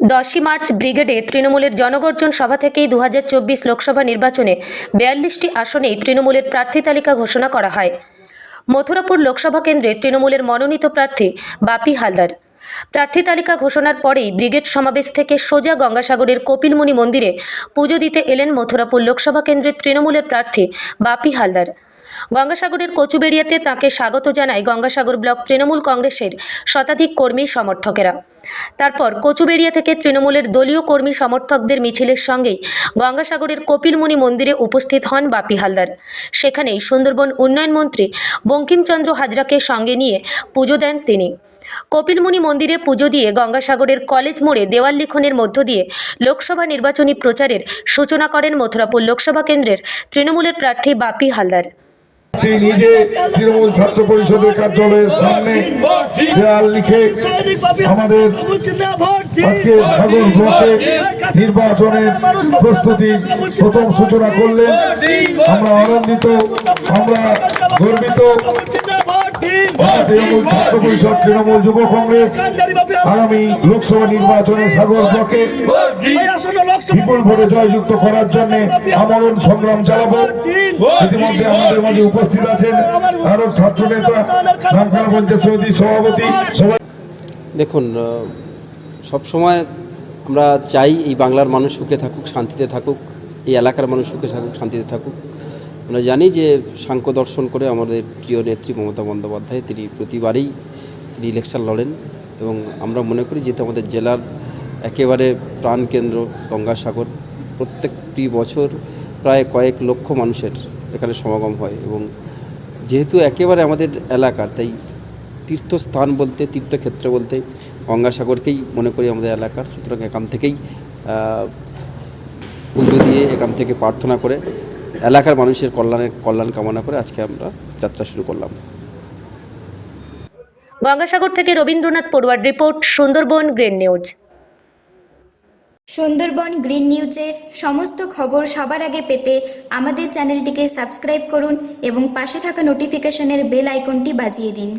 দশই মার্চ ব্রিগেডে তৃণমূলের জনগর্জন সভা থেকেই দু হাজার চব্বিশ লোকসভা নির্বাচনে বিয়াল্লিশটি আসনেই তৃণমূলের প্রার্থী তালিকা ঘোষণা করা হয়। মথুরাপুর লোকসভা কেন্দ্রে তৃণমূলের মনোনীত প্রার্থী বাপি হালদার। প্রার্থী তালিকা ঘোষণার পরেই ব্রিগেড সমাবেশ থেকে সোজা গঙ্গাসাগরের কপিলমুনি মন্দিরে পুজো দিতে এলেন মথুরাপুর লোকসভা কেন্দ্রের তৃণমূলের প্রার্থী বাপি হালদার। গঙ্গাসাগরের কচুবেড়িয়াতে তাকে স্বাগত জানায় গঙ্গাসাগর ব্লক তৃণমূল কংগ্রেসের শতাধিক কর্মী সমর্থকেরা। তারপর কচুবেড়িয়া থেকে তৃণমূলের দলীয় কর্মী সমর্থকদের মিছিলের সঙ্গেই গঙ্গাসাগরের কপিলমুনি মন্দিরে উপস্থিত হন বাপি হালদার। সেখানেই সুন্দরবন উন্নয়ন মন্ত্রী বঙ্কিমচন্দ্র হাজরাকে সঙ্গে নিয়ে পুজো দেন তিনি। কপিলমুনি মন্দিরে পুজো দিয়ে গঙ্গাসাগরের কলেজ মোড়ে দেওয়াল লিখনের মধ্য দিয়ে লোকসভা নির্বাচনী প্রচারের সূচনা করেন মথুরাপুর লোকসভা কেন্দ্রের তৃণমূলের প্রার্থী বাপি হালদার। তিনি নিজে তৃণমূল ছাত্র পরিষদের কার্যালয়ের সামনে দেয়াল লিখে আমাদের আজকে সাগর ব্লকে নির্বাচনের প্রস্তুতি প্রথম সূচনা করলেন। আমরা আনন্দিত, আমরা গর্বিত তৃণমূল ছাত্র পরিষদ তৃণমূল যুব কংগ্রেস আগামী লোকসভা নির্বাচনে সাগর ব্লকে বিপুল ভোটে জয়যুক্ত করার জন্য আমরণ সংগ্রাম চালাবো। ইতিমধ্যে আমাদের মাঝে উপস্থিত আছেন আরও ছাত্র নেতা রামখানা পঞ্চায়েত সমিতির সভাপতি। সবাই দেখুন সবসময় আমরা চাই এই বাংলার মানুষ সুখে থাকুক শান্তিতে থাকুক এই এলাকার মানুষ সুখে থাকুক শান্তিতে থাকুক। আমরা জানি যে সাংখ্য দর্শন করে আমাদের প্রিয় নেত্রী মমতা বন্দ্যোপাধ্যায়, তিনি প্রতিবারেই তিনি ইলেকশন লড়েন এবং আমরা মনে করি যেহেতু আমাদের জেলার একেবারে প্রাণকেন্দ্র গঙ্গাসাগর। প্রত্যেকটি বছর প্রায় কয়েক লক্ষ মানুষের এখানে সমাগম হয় এবং যেহেতু একেবারে আমাদের এলাকা তাই তীর্থস্থান বলতে, তীর্থক্ষেত্র বলতে গঙ্গাসাগরকেই মনে করি আমাদের এলাকার। সুতরাং এখান থেকেই পুজো দিয়ে এখান থেকে প্রার্থনা করে এলাকার মানুষের কল্যাণের কল্যাণ কামনা করে আজকে আমরা যাত্রা শুরু করলাম। গঙ্গাসাগর থেকে Rabindranath পড়ুয়ার report Sundarban green news. Sundarban green নিউজের সমস্ত খবর সবার আগে পেতে আমাদের চ্যানেলটিকে সাবস্ক্রাইব করুন এবং পাশে থাকা নোটিফিকেশনের বেল আইকনটি বাজিয়ে দিন।